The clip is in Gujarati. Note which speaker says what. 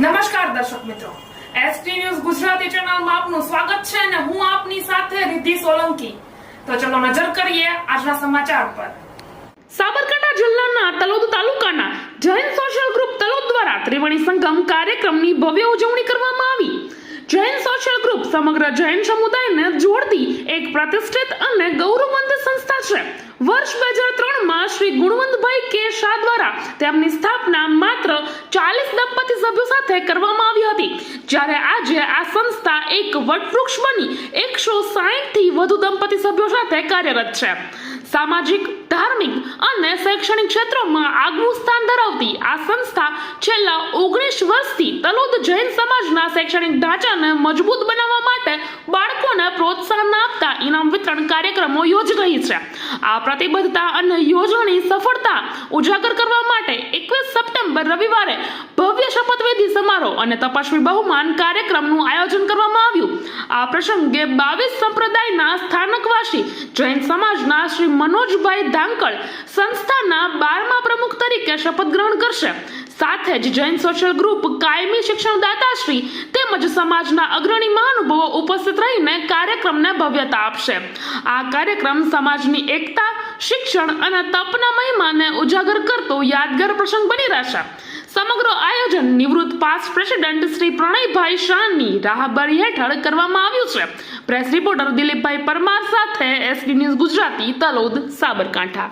Speaker 1: નમસ્કાર દર્શક મિત્રો. એસટી ન્યૂઝ ગુજરાતી ચેનલમાં આપનું સ્વાગત છે અને હું આપની સાથે રિદ્ધિ સોલંકી. તો ચલો નજર કરીએ આજના સમાચાર પર. સાબરકાંઠા જિલ્લાના તલોદ તાલુકાના જૈન સોશિયલ ગ્રુપ તલોદ દ્વારા ત્રિવેણી સંગમ કાર્યક્રમની ભવ્ય ઉજવણી કરવામાં આવી. જૈન સોશિયલ ગ્રુપ સમગ્ર જૈન સમુદાયને જોડતી એક પ્રતિષ્ઠિત અને ગૌરવવંત સંસ્થા છે વર્ષ બે હજાર ત્રણમાં શ્રી ગુણવંતભાઈ કે શાહ દ્વારા તેમની સ્થાપના માત્ર ચાલીસ દંપતી સભ્યો સાથે કરવામાં આવી હતી. જ્યારે આજે આ સંસ્થા એક વટવૃક્ષ બની એકસો સાહીઠથી વધુ દંપતી સભ્યો સાથે કાર્યરત છે. સામાજિક, ધાર્મિક અને શૈક્ષણિક ક્ષેત્રોમાં આગવું સ્થાન ધરાવતી આ સંસ્થા છેલ્લા ઓગણીસ વર્ષથી તલોદ જૈન સમાજના શૈક્ષણિક ઢાંચાને મજબૂત બનાવવા માટે બાળકોને પ્રોત્સાહન આપતા ઇનામ વિતરણ કાર્યક્રમો યોજી રહી છે. આ પ્રતિબદ્ધતા અને યોજનાની સફળતા ઉજાગર કરવા માટે એકવીસ સપ્ટેમ્બર રવિવારે ભવ્ય શપથવિધિ સમારોહ અને તપસ્વી બહુમાન કાર્યક્રમનું આયોજન કરવામાં આ પ્રસંગે બાવીસ સંપ્રદાયના સ્થાનકવાસી જૈન સમાજના શ્રી મનોજભાઈ ધાંકળ સંસ્થાના બારમા પ્રમુખ તરીકે શપથ ગ્રહણ કરશે. સાથે જ જૈન સોશિયલ ગ્રુપ કાયમી શિક્ષણ દાતાશ્રી તેમજ સમાજના અગ્રણી મહાનુભાવો ઉપસ્થિત રહીને કાર્યક્રમને ભવ્યતા આપશે. આ કાર્યક્રમ સમાજની એકતા, શિક્ષણ અને તપના મહિમાને ઉજાગર કરતો યાદગાર પ્રસંગ બની રહેશે. સમગ્ર આયોજન નિવૃત્ત પાસ પ્રેસિડેન્ટ શ્રી પ્રણયભાઈ શાહની રાહબરી હેઠળ કરવામાં આવ્યું છે. પ્રેસ રિપોર્ટર દિલીપભાઈ પરમાર સાથે એસડી ન્યૂઝ ગુજરાતી તલોદ સાબરકાંઠા.